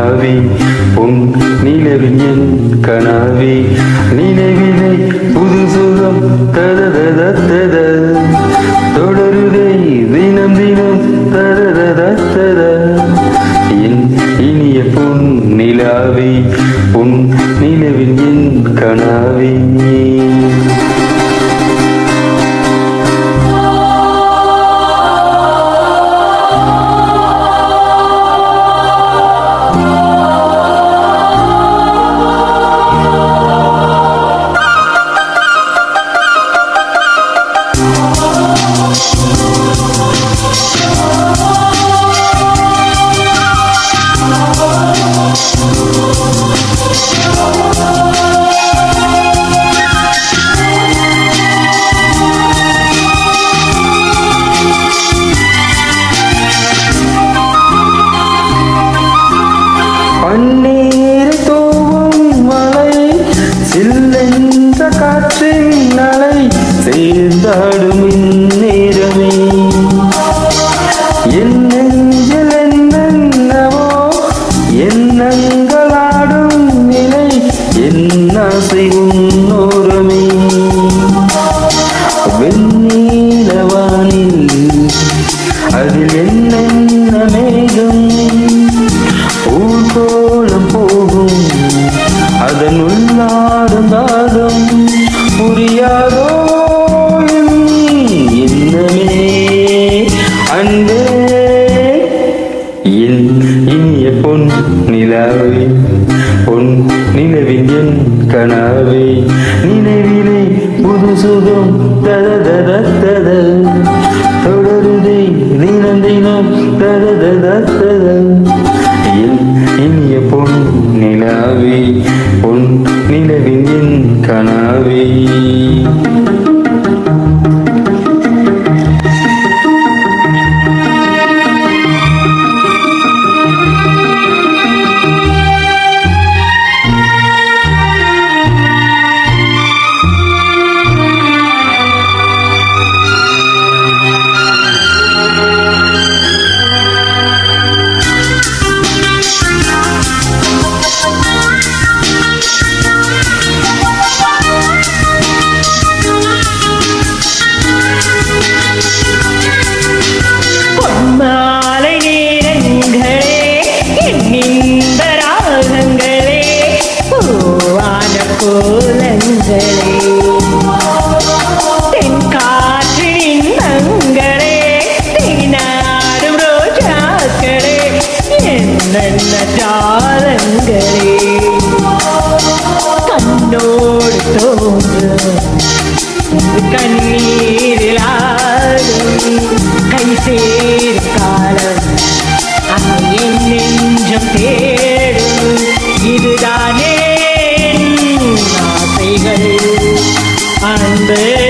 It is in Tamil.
கனவி உன் நிலவில் என் கனவி. நினைவிலே புது சுகம் தத தத தத தொடருதை தினம் தினம் தத என் இனிய பொன் நிலாவி உன் நிலவில் என் Oh, என் நெஞ்சில் என்னென்னவோ எண்ணங்களாடும் நிலை என் ஆசை வெண்ணீலவானில் அதில் என்னென்ன மேகம் போகும் அதன் உள்ளாடும் தாகம் புரியாதோ என் இனிய பொன் நிலாவே பொன் நிலவின் என் கனாவே நினைவினை புது சுகம் தத தத தத പൂലഞ്ചലേ തെൻകാറ്റിനങ്ങളെ തീനാടും റോജാക്കളെ എന്നെന്ന ജാലങ്ങളെ. കണ്ണോട് തോന്നുന്നു കണ്ണീ Baby